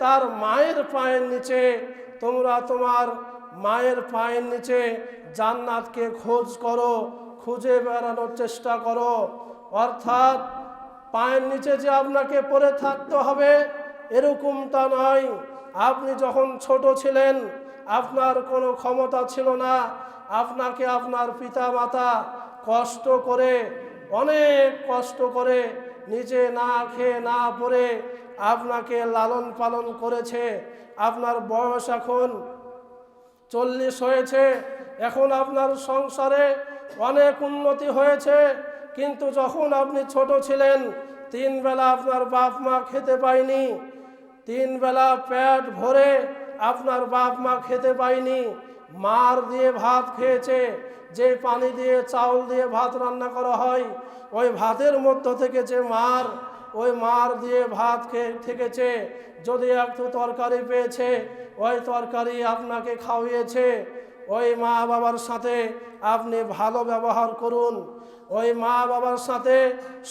তার মায়ের পায়ের নিচে, তোমরা তোমার মায়ের পায়ের নিচে জান্নাতকে খোঁজ করো, খুঁজে বেড়ানোর চেষ্টা করো। অর্থাৎ পায়ের নিচে যে আপনাকে পড়ে থাকতে হবে, এরকমটা নয়। আপনি যখন ছোট ছিলেন, আপনার কোনো ক্ষমতা ছিল না। আপনাকে আপনার পিতা মাতা কষ্ট করে, অনেক কষ্ট করে নিজে না খেয়ে না পরে আপনাকে লালন পালন করেছে। আপনার বয়স এখন চল্লিশ হয়েছে। এখন আপনার সংসারে অনেক উন্নতি হয়েছে। কিন্তু যখন আপনি ছোট ছিলেন, তিন বেলা আপনার বাপ মা খেতে পায়নি। তিন বেলা পেট ভরে আপনার বাপ মা খেতে পায়নি। মার দিয়ে ভাত খেয়েছে। যে পানি দিয়ে, চাউল দিয়ে ভাত রান্না করা হয়, ওই ভাতের মধ্য থেকে যে মার ওই মার দিয়ে ভাত খেয়ে থেকেছে যদি একটু তরকারি পেয়েছে, ওই তরকারি আপনাকে খাওয়িয়েছে। ওই মা বাবার সাথে আপনি ভালো ব্যবহার করুন। ওই মা বাবার সাথে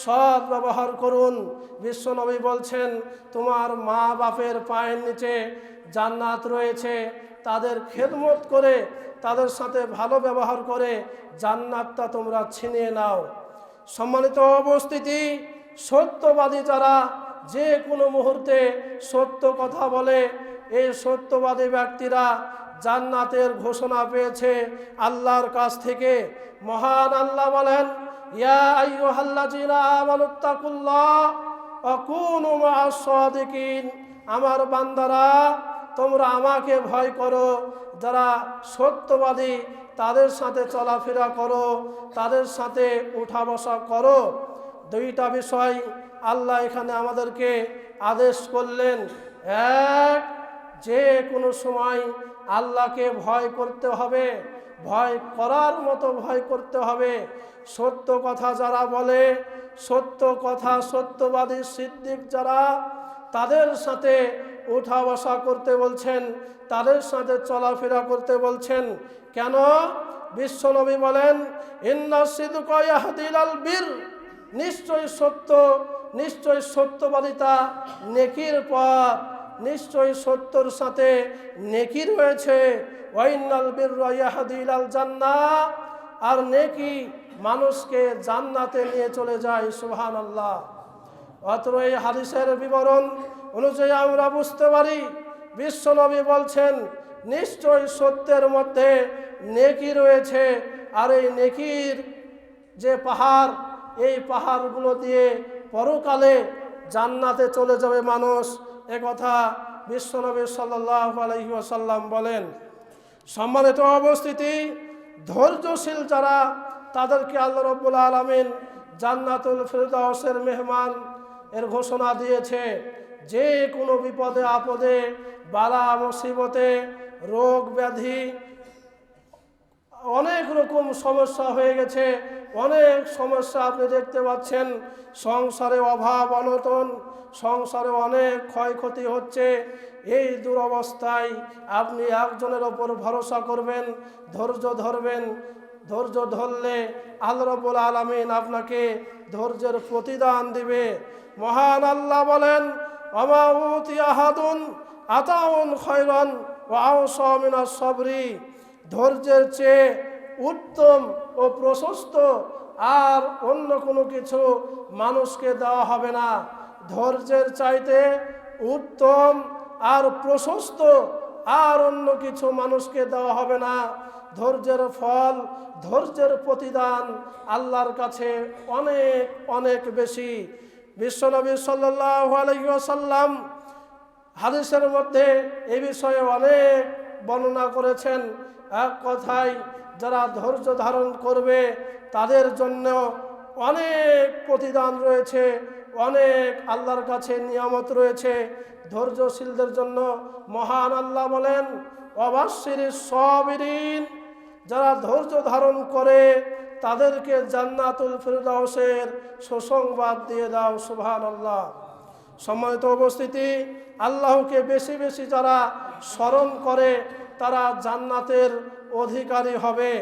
সৎ ব্যবহার করুন। বিশ্বনবী বলছেন, তোমার মা বাপের পায়ের নিচে জান্নাত রয়েছে। তাদের খেদমত করে, তাদের সাথে ভালো ব্যবহার করে জান্নাতটা তোমরা ছিনিয়ে নাও। সম্মানিত উপস্থিতি সত্যবাদী যারা, যে কোনো মুহূর্তে সত্য কথা বলে এই সত্যবাদী ব্যক্তিরা জান্নাতের ঘোষণা পেয়েছে আল্লাহর কাছ থেকে। মহান আল্লাহ বলেন আমার বান্দারা, তোমরা আমাকে ভয় করো। যারা সত্যবাদী, তাদের সাথে চলাফেরা করো, তাদের সাথে উঠা বসা করো। দুইটা বিষয় আল্লাহ এখানে আমাদেরকে আদেশ করলেন। এক, যে কোনো সময় আল্লাহকে ভয় করতে হবে, ভয় করার মতো ভয় করতে হবে। সত্য কথা যারা বলে, সত্য কথা, সত্যবাদী সিদ্দিক যারা, তাদের সাথে উঠা বসা করতে বলছেন, তাদের সাথে চলাফেরা করতে বলছেন। কেন? বিশ্বনবী বলেন, ইন্না আল বীর। নিশ্চয় সত্য, নিশ্চয় সত্যবাদিতা নেকির পথ নিশ্চয় সত্যর সাথে নেকি রয়েছে। আল আর নেকি মানুষকে জান্নাতে নিয়ে চলে যায় সুহান আল্লাহ অত্র এই হাদিসের বিবরণ অনুযায়ী আমরা বুঝতে পারি, বিশ্বনবী বলছেন, নিশ্চয় সত্যের মধ্যে নেকি রয়েছে, আর এই নেকির যে পাহাড় এই পাহাড়গুলো দিয়ে পরকালে জান্নাতে চলে যাবে মানুষ। কথা বিশ্বনবী সাল্লাহ আলহি আসাল্লাম বলেন। সম্মানিত অবস্থিতি, ধৈর্যশীল যারা, তাদেরকে আল্লাহ রব্বুল আলমিন জান্নাতুল ফিরদাউসের মেহমান এর ঘোষণা দিয়েছে। যে কোনো বিপদে, আপদে, বালা, মুসিবতে, রোগ, ব্যাধি, অনেক রকম সমস্যা হয়ে গেছে। অনেক সমস্যা আপনি দেখতে পাচ্ছেন। সংসারে অভাব, অনটন, সংসারে অনেক ক্ষয়ক্ষতি হচ্ছে। এই দুরবস্থায় আপনি একজনের ওপর ভরসা করবেন, ধৈর্য ধরবেন। ধৈর্য ধরলে আল্লাহবুল আলমিন আপনাকে ধৈর্যের প্রতিদান দিবে। মহান আল্লাহ বলেন অমাউতি আহাদুন আতাউন খয়রন ও আউসমিনা সবরি। ধৈর্যের চেয়ে উত্তম ও প্রশস্ত, আর অন্য কোনো কিছু মানুষকে দেওয়া হবে না। ধৈর্যের চাইতে উত্তম আর প্রশস্ত আর অন্য কিছু মানুষকে দেওয়া হবে না। ধৈর্যের ফল, ধৈর্যের প্রতিদান আল্লাহর কাছে অনেক অনেক বেশি। বিশ্বনবী সাল্লাহ আলহিসাল্লাম হাদিসের মধ্যে এ বিষয়ে অনেক বর্ণনা করেছেন। এক কথায় যারা ধৈর্য ধারণ করবে, তাদের জন্য অনেক প্রতিদান রয়েছে, অনেক আল্লাহর কাছে নিয়ামত রয়েছে। ধৈর্যশীলদের জন্য মহান আল্লাহ বলেন অবাশ্বির সবিরিন, যারা ধৈর্য ধারণ করে, তাদেরকে জান্নাতুল ফিরদাউসের সুসংবাদ দিয়ে দাও সুবহান আল্লাহ সম্মানিত উপস্থিতি, আল্লাহকে বেশি বেশি যারা স্মরণ করে, তারা জান্নাতের অধিকারী হবে।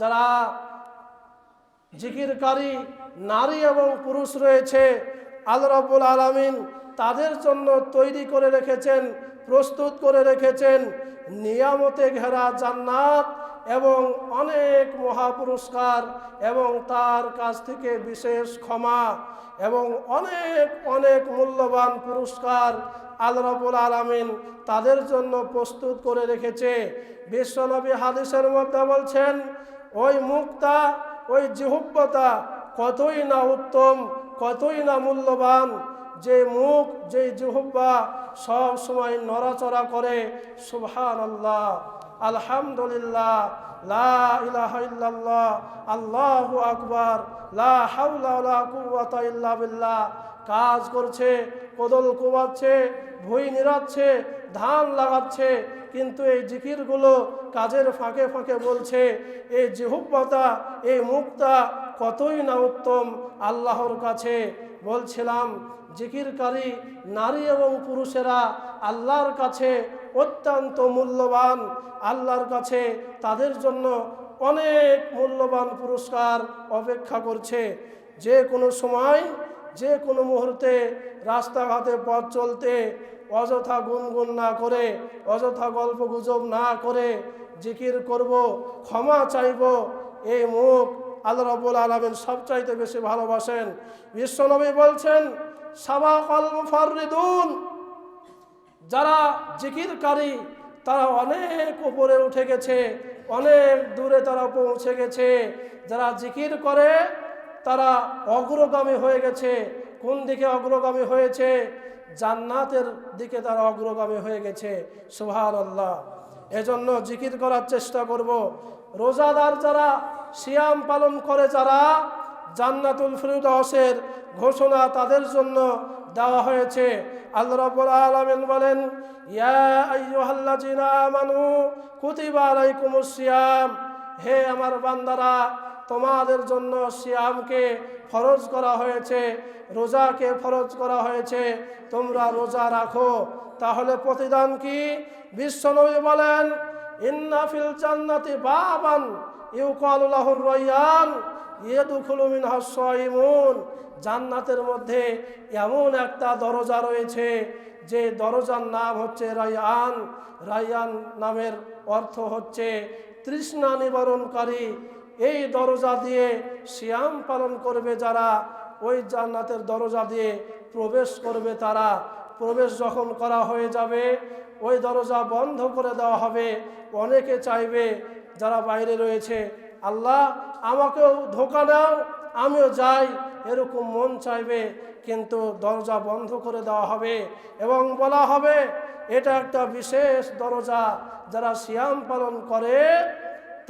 যারা জিকিরকারী নারী এবং পুরুষ রয়েছে, আল্লাহ আলামিন তাদের জন্য তৈরি করে রেখেছেন, প্রস্তুত করে রেখেছেন নিয়ামতে ঘেরা জান্নাত। এবং অনেক মহাপুরস্কার এবং তার কাছ থেকে বিশেষ ক্ষমা এবং অনেক অনেক মূল্যবান পুরস্কার আল্লাহ রাব্বুল আলামিন তাদের জন্য প্রস্তুত করে রেখেছে। বিশ্বনবী হাদিসের মধ্যে বলছেন, ওই মুক্তা, ওই জিহুব্বতা কতই না উত্তম, কতই না মূল্যবান। যে মুখ, যে জিহুব্বা সব সময় নড়াচড়া করে সুবহান আল্লাহ আলহামদুলিল্লাহ, লা ইলাহা ইল্লাল্লাহ, আল্লাহু আকবার, লা হাওলা ওয়ালা কুওয়াতা ইল্লা বিল্লাহ। কাজ করছে, কোদল কোবাচ্ছে, ভুই নিরাচ্ছে ধান লাগাচ্ছে, কিন্তু এই জিকিরগুলো কাজের ফাঁকে ফাঁকে বলছে এই জিহুব্বতা এই মুক্তা, কতই না উত্তম আল্লাহর কাছে। বলছিলাম, জিকিরকারী নারী এবং পুরুষেরা আল্লাহর কাছে অত্যন্ত মূল্যবান, আল্লাহর কাছে তাদের জন্য অনেক মূল্যবান পুরস্কার অপেক্ষা করছে। যে কোনো সময়, যে কোনো মুহূর্তে রাস্তাঘাটে পথ চলতে অযথা গুনগুন না করে, অযথা গল্প গুজব না করে জিকির করব, ক্ষমা চাইব এই মুখ আল্লাহ রব্বুল আলমিন সবচাইতে বেশি ভালোবাসেন। বিশ্বনবী বলছেন সাবা কলম ফরিদুন যারা জিকিরকারী, তারা অনেক উপরে উঠে গেছে, অনেক দূরে তারা পৌঁছে গেছে। যারা জিকির করে, তারা অগ্রগামী হয়ে গেছে। কোন দিকে অগ্রগামী হয়েছে? জান্নাতের দিকে তারা অগ্রগামী হয়ে গেছে। সুহান আল্লাহ এজন্য জিকির করার চেষ্টা করব। রোজাদার যারা সিয়াম পালন করে, যারা জান্নাতুল ফিরদাউসের ঘোষণা তাদের জন্য দেওয়া হয়েছে। আল্লাহ রাব্বুল আলামিন বলেন, ইয়া আইয়ুহাল্লাযিনা আমানু কুতিবা আলাইকুমুস সিয়াম। হে আমার বান্দারা, তোমাদের জন্য সিয়ামকে ফরজ করা হয়েছে, রোজাকে ফরজ করা হয়েছে। তোমরা রোজা রাখো। তাহলে প্রতিদান কি? বিশ্বনবী বলেন, ইন্না ফিল জান্নাতি বাবান ইউকালু লাহুর রায়্যান ইয়েদুখুলু মিনহা সাইমুন জান্নাতের মধ্যে এমন একটা দরজা রয়েছে, যে দরজার নাম হচ্ছে রায়ান। রায়ান নামের অর্থ হচ্ছে তৃষ্ণা নিবারণকারী। এই দরজা দিয়ে সিয়াম পালন করবে যারা, ওই জান্নাতের দরজা দিয়ে প্রবেশ করবে তারা। প্রবেশ যখন করা হয়ে যাবে, ওই দরজা বন্ধ করে দেওয়া হবে। অনেকে চাইবে, যারা বাইরে রয়েছে আল্লাহ, আমাকেও ধোকা দাও, আমিও যাই। এরকম মন চাইবে, কিন্তু দরজা বন্ধ করে দেওয়া হবে এবং বলা হবে, এটা একটা বিশেষ দরজা। যারা সিয়াম পালন করে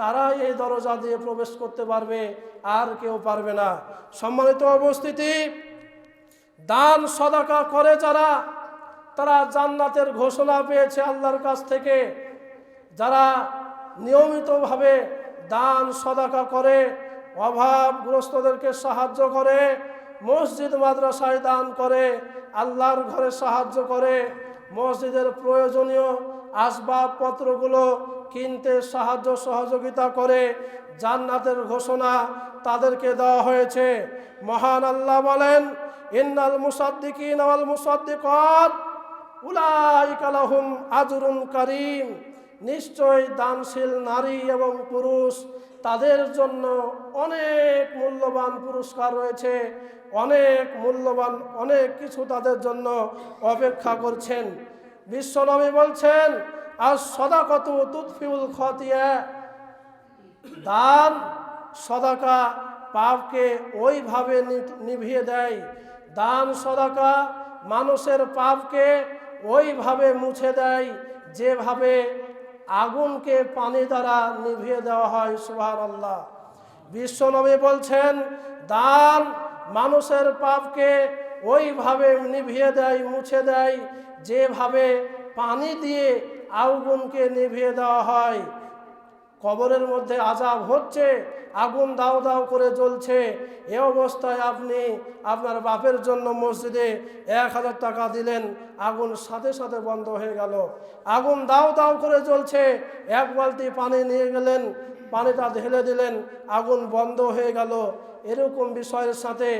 তারা এই দরজা দিয়ে প্রবেশ করতে পারবে, আর কেউ পারবে না। সম্মানিত অবস্থিতি দান, সদাকা করে যারা, তারা জান্নাতের ঘোষণা পেয়েছে আল্লাহর কাছ থেকে। যারা নিয়মিতভাবে দান সদাকা করে, অভাবগ্রস্তদেরকে সাহায্য করে, মসজিদ মাদ্রাসায় দান করে, আল্লাহর ঘরে সাহায্য করে, মসজিদের প্রয়োজনীয় আসবাবপত্রগুলো কিনতে সাহায্য সহযোগিতা করে, জান্নাতের ঘোষণা তাদেরকে দেওয়া হয়েছে। মহান আল্লাহ বলেন, ইন্নাল মুসাদ্দিকিন ওয়াল মুসাদ্দিকাত, উলাইকা লাহুম আজরুন কারীম। নিশ্চয় দানশীল নারী এবং পুরুষ তাদের জন্য অনেক মূল্যবান পুরস্কার রয়েছে, অনেক মূল্যবান, অনেক কিছু তাদের জন্য অপেক্ষা করছেন। বিশ্বনবী বলছেন আর সদা সদাকত তুৎফিউল খতিয়া দান সদাকা পাপকে ওইভাবে নিভিয়ে দেয়। দান সদাকা মানুষের পাপকে ওইভাবে মুছে দেয়, যেভাবে আগুনকে পানি দ্বারা নিভিয়ে দেওয়া হয় সুহার আল্লাহ বিশ্বনবী বলছেন, দান মানুষের পাপকে ওইভাবে নিভিয়ে দেয়, মুছে দেয়, যেভাবে পানি দিয়ে আগুনকে নিভিয়ে দেওয়া হয়। কবরের মধ্যে আজাব হচ্ছে আগুন দাও দাও করে জ্বলছে। এ অবস্থায় আপনি আপনার বাপের জন্য মসজিদে এক হাজার টাকা দিলেন। আগুন সাথে সাথে বন্ধ হয়ে গেল। আগুন দাও দাও করে জ্বলছে। এক বালতি পানি নিয়ে গেলেন, পানিটা ঢেলে দিলেন, আগুন বন্ধ হয়ে গেল। এরকম বিষয়ের সাথে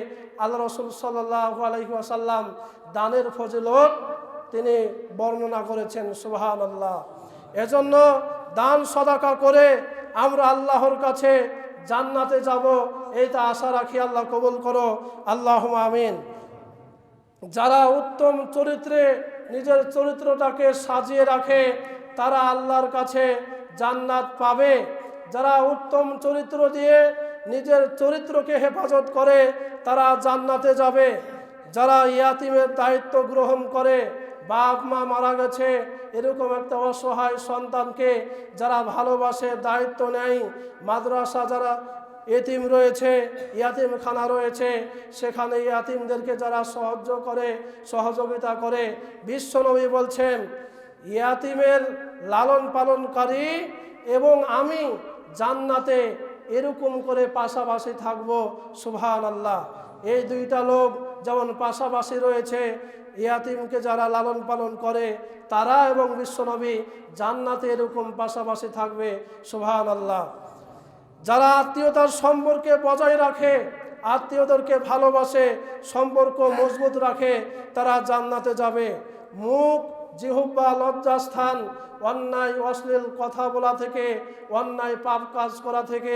আল্লাহ রসুল সাল্লাহ আলহিহাসাল্লাম দানের ফজিলত তিনি বর্ণনা করেছেন সুবাহান আল্লাহ এজন্য দান সদাকা করে আমরা আল্লাহর কাছে জান্নাতে যাব, এইটা আশা রাখি আল্লাহ কবুল করো। আল্লাহ আমিন। যারা উত্তম চরিত্রে নিজের চরিত্রটাকে সাজিয়ে রাখে, তারা আল্লাহর কাছে জান্নাত পাবে। যারা উত্তম চরিত্র দিয়ে নিজের চরিত্রকে হেফাজত করে, তারা জান্নাতে যাবে। যারা ইয়াতিমের দায়িত্ব গ্রহণ করে বাপ মা মারা গেছে, এরকম একটা অসহায় সন্তানকে যারা ভালোবাসে, দায়িত্ব নেয়, মাদ্রাসা যারা এতিম রয়েছে, ইয়াতিমখানা রয়েছে, সেখানে ইয়াতিমদেরকে যারা সাহায্য করে, সহযোগিতা করে, বিশ্বনবী বলছেন, ইয়াতিমের লালন পালনকারী এবং আমি জান্নাতে এরকম করে পাশাপাশি থাকব সুবহান আল্লাহ এই দুইটা লোক যেমন পাশাপাশি রয়েছে, ইয়াতিমকে যারা লালন পালন করে, তারা এবং বিশ্বনবী জান্নাতে এরকম পাশাপাশি থাকবে সুবহান আল্লাহ যারা আত্মীয়তার সম্পর্কে বজায় রাখে, আত্মীয়দেরকে ভালোবাসে, সম্পর্ক মজবুত রাখে, তারা জান্নাতে যাবে। মুখ জিহুব্বা লজ্জাস্থান, অন্যায় অশ্লীল কথা বলা থেকে, অন্যায় পাপ কাজ করা থেকে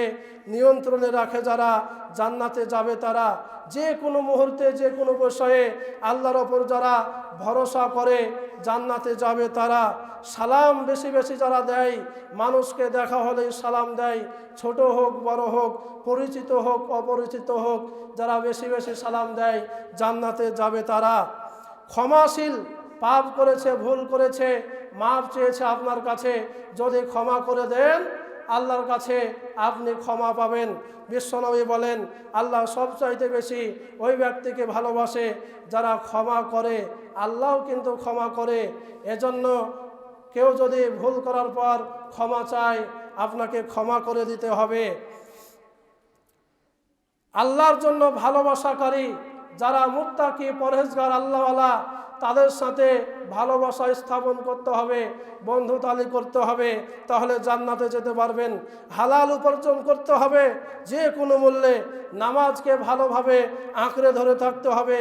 নিয়ন্ত্রণে রাখে যারা, জান্নাতে যাবে তারা। যে কোনো মুহূর্তে, যে কোনো বিষয়ে আল্লাহর ওপর যারা ভরসা করে, জান্নাতে যাবে তারা। সালাম বেশি বেশি যারা দেয়, মানুষকে দেখা হলেই সালাম দেয়। ছোট হোক, বড় হোক, পরিচিত হোক, অপরিচিত হোক, যারা বেশি বেশি সালাম দেয়, জান্নাতে যাবে তারা। ক্ষমাশীল পাপ করেছে, ভুল করেছে মাপ চেয়েছে আপনার কাছে। যদি ক্ষমা করে দেন, আল্লাহর কাছে আপনি ক্ষমা পাবেন। বিশ্বনবী বলেন, আল্লাহ সবচাইতে বেশি ওই ব্যক্তিকে ভালোবাসে যারা ক্ষমা করে। আল্লাহও কিন্তু ক্ষমা করে। এজন্য কেউ যদি ভুল করার পর ক্ষমা চায়, আপনাকে ক্ষমা করে দিতে হবে। আল্লাহর জন্য ভালোবাসাকারী যারা মুত্তাকি, পরহেজগার, আল্লাহওয়ালা, তাদের সাথে ভালোবাসা স্থাপন করতে হবে বন্ধুতালি করতে হবে, তাহলে জান্নাতে যেতে পারবেন। হালাল উপার্জন করতে হবে, যে কোনো মূল্যে। নামাজকে ভালোভাবে আঁকড়ে ধরে থাকতে হবে।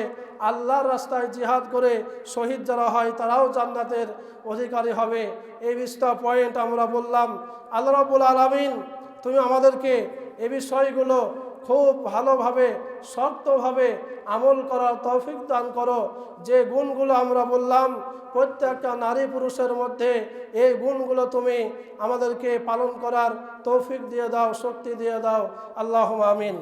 আল্লাহর রাস্তায় জিহাদ করে শহীদ যারা হয়, তারাও জান্নাতের অধিকারী হবে। এই বিশটা পয়েন্ট আমরা বললাম। আল্লাহ রাবুল আলমিন, তুমি আমাদেরকে এ বিষয়গুলো খুব ভালোভাবে, শক্তভাবে আমল করার তৌফিক দান করো। যে গুণগুলো আমরা বললাম, প্রত্যেকটা নারী পুরুষের মধ্যে এই গুণগুলো তুমি আমাদেরকে পালন করার তৌফিক দিয়ে দাও, শক্তি দিয়ে দাও। আল্লাহ আমিন।